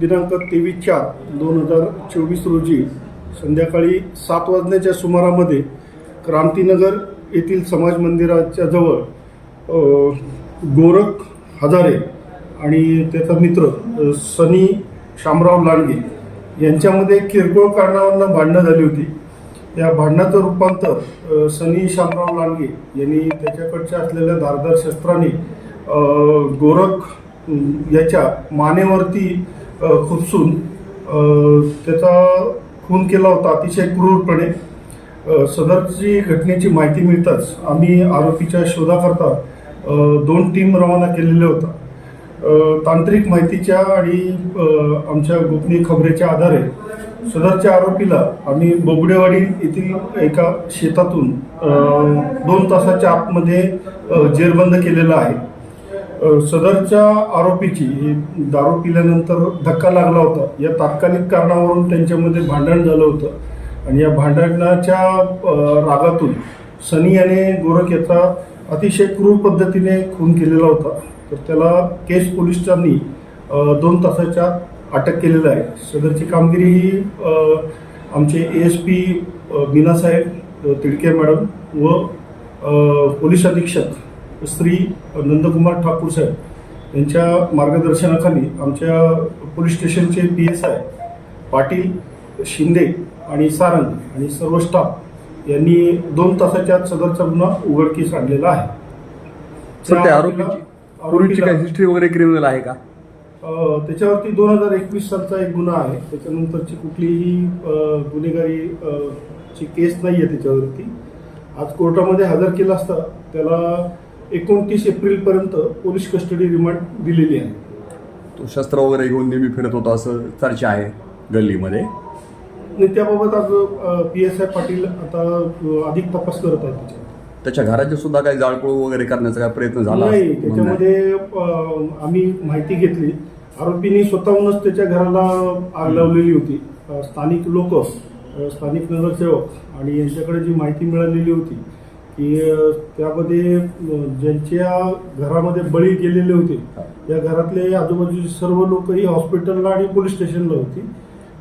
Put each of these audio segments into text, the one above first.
दिनांक तेवीस चार दोन हजार चोवीस रोजी संध्याकाळी सात वाजण्याच्या सुमारामध्ये क्रांतीनगर येथील समाज मंदिराच्या जवळ गोरख हजारे आणि त्याचा मित्र सनी शामराव लांडगे यांच्यामध्ये किरकोळ कारणावरनं भांडणं झाली होती. या भांडणाचं रूपांतर सनी शामराव लांडगे यांनी त्याच्याकडच्या असलेल्या धारदार शस्त्राने गोरख याच्या मानेवरती खुपसून त्याचा खून केला होता अतिशय क्रूरपणे. सदरची घटनेची माहिती मिळताच आम्ही आरोपीच्या शोधाकरता दोन टीम रवाना केलेल्या होत्या. तांत्रिक माहितीच्या आणि आमच्या गोपनीय खबरेच्या आधारे सदरच्या आरोपीला आम्ही बोबडेवाडी येथील एका शेतातून दोन तासाच्या आतमध्ये जेरबंद केलेला आहे. सदरच्या आरोपीची दारू पिल्यानंतर धक्का लागला होता. या तात्कालिक कारणावरून त्यांच्यामध्ये भांडण झालं होतं. आणि या भांडणाच्या रागातून सनी याने गोरख याचा अतिशय क्रूर पद्धतीने खून केलेला होता. तर त्याला केस पोलिसांनी दोन तासाच्या अटक केलेलं आहे. सदरची कामगिरी ही आमचे ए एस पी मीनासाहेब तिडके मॅडम व पोलीस अधीक्षक श्री नंदकुमार ठाकूर साहेब यांच्या मार्गदर्शनाखाली आमच्या पोलीस स्टेशनचे P S I Patil Shinde आणि सारंग आणि सर्व स्टाफ यांनी दोन तासाच्या आत सदरचा गुन्हा उघडकीस आणलेला आहे. आरोपीची काही हिस्ट्री वगैरे क्रिमिनल आहे का? त्याच्यावरती दोन हजार एकवीस सालचा एक गुन्हा आहे. त्याच्यानंतरची कुठलीही गुन्हेगारी ची केस नाही आहे त्याच्यावरती. आज कोर्टामध्ये हजर केला असता त्याला एकोणतीस एप्रिलपर्यंत पोलीस कस्टडी रिमांड दिलेली आहे. तो शस्त्र वगैरे घेऊन नेहमी फिरत होता असं चर्चा आहे गल्लीमध्ये. आणि त्याबाबत आज पी एस आय पाटील आता अ, अधिक तपास करत आहेत त्याच्यावर त्याच्या घराचे सुद्धा काही जाळपोळ वगैरे करण्याचा काय प्रयत्न झाला नाही असं म्हणणं आहे. त्याच्यामध्ये अ, आम्ही माहिती घेतली. आरोपींनी स्वतःहूनच त्याच्या घराला आग लावलेली होती. अ, स्थानिक लोक स्थानिक नगरसेवक आणि यांच्याकडे जी माहिती मिळालेली होती की त्यामध्ये ज्यांच्या घरामध्ये बळी गेलेले होते या घरातले आजूबाजूचे सर्व लोकही हॉस्पिटलला आणि पोलीस स्टेशनला होती.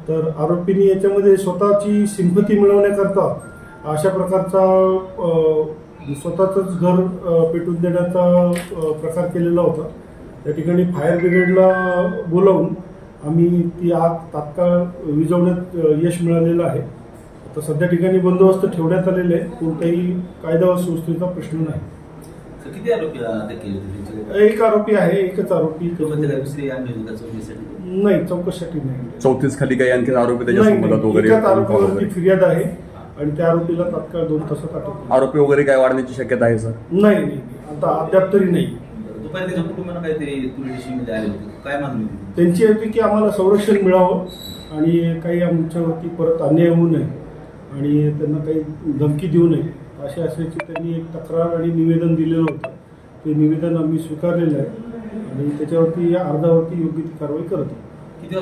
तर आरोपींनी याच्यामध्ये स्वतःची सिंपती मिळवण्याकरता अशा प्रकारचा स्वतःचंच घर पेटून देण्याचा प्रकार केलेला होता. त्या ठिकाणी फायर ब्रिगेडला बोलावून आम्ही ती आग तात्काळ विझवण्यात अ, यश मिळालेलं आहे. आता सध्या ठिकाणी बंदोबस्त ठेवण्यात आलेले आहे कोणताही कायदा व सुव्यवस्थेचा प्रश्न नाही तर किती आरोपी अटक केले? एक आरोपी आहे एकच आरोपी तो म्हणजे? नाही चौकशीसाठी नाही चौतीस खाली काही आणखी आरोपी त्याच्या. वगैरे वगैरे. फिर्याद आहे आणि त्या आरोपीला तात्काळ दोन तासात अटक. आरोपी वगैरे काय वाढण्याची शक्यता आहे सर नाही. आता अद्याप तरी नाही दुपारी त्याच्या काहीतरी आले होते काय मागणी त्यांची होती की आम्हाला संरक्षण मिळावं आणि काही आमच्यावरती परत अन्याय होऊ नये आणि त्यांना काही धमकी देऊ नये. अशा असल्याची त्यांनी एक तक्रार आणि निवेदन दिलेलं होतं. ते निवेदन आम्ही स्वीकारलेलं आहे. आणि त्याच्यावरती या अर्जावरती योग्य ती कारवाई करतो किती